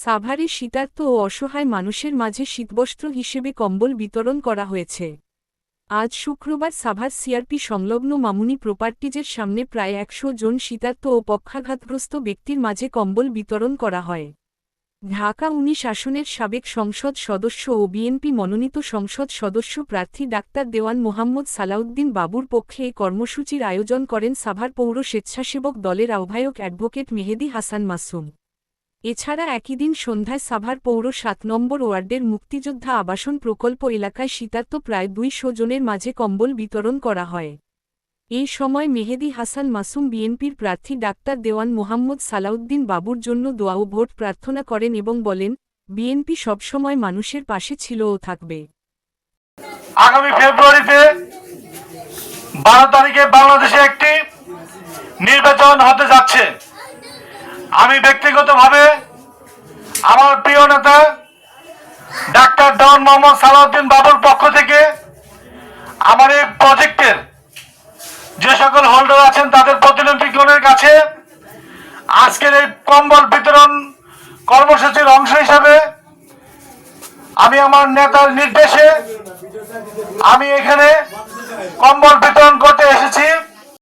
সাভারে শীতার্ত ও অসহায় মানুষের মাঝে শীতবস্ত্র হিসেবে কম্বল বিতরণ করা হয়েছে। আজ শুক্রবার সাভার সিআরপি সংলগ্ন মামুনি প্রপার্টিজের সামনে প্রায় একশো জন শীতার্ত ও পক্ষাঘাতগ্রস্ত ব্যক্তির মাঝে কম্বল বিতরণ করা হয়। ঢাকা উনিশ আসনের সাবেক সংসদ সদস্য ও বিএনপি মনোনীত সংসদ সদস্য প্রার্থী ডাক্তার দেওয়ান মোহাম্মদ সালাউদ্দিন বাবুর পক্ষে এই কর্মসূচির আয়োজন করেন সাভার পৌর স্বেচ্ছাসেবক দলের আহ্বায়ক অ্যাডভোকেট মেহেদি হাসান মাসুম। এছাড়া একই দিন সন্ধ্যায় সাভার পৌর সাত নম্বর ওয়ার্ডের মুক্তিযোদ্ধা আবাসন প্রকল্প এলাকায় শীতার্ত প্রায় দুইশো জনের মাঝে কম্বল বিতরণ করা হয়। এই সময় মেহেদি হাসান মাসুম বিএনপির প্রার্থী ডাক্তার দেওয়ান মোহাম্মদ সালাউদ্দিন বাবুর জন্য দোয়া ও ভোট প্রার্থনা করেন এবং বলেন, বিএনপি সবসময় মানুষের পাশে ছিল ও থাকবে। আগামী ফেব্রুয়ারিতে বারো তারিখে বাংলাদেশে একটি নির্বাচন হতে যাচ্ছে। আমি ব্যক্তিগতভাবে আমার প্রিয় নেতা ডাক্তার ডন মোহাম্মদ সালাউদ্দিন বাবুর পক্ষ থেকে আমার এই প্রজেক্টের যে সকল হোল্ডার আছেন তাদের প্রতিনিধিগণের কাছে আজকের এই কম্বল বিতরণ কর্মসূচির অংশ হিসাবে আমি আমার নেতার নির্দেশে আমি এখানে কম্বল বিতরণ করতে এসেছি।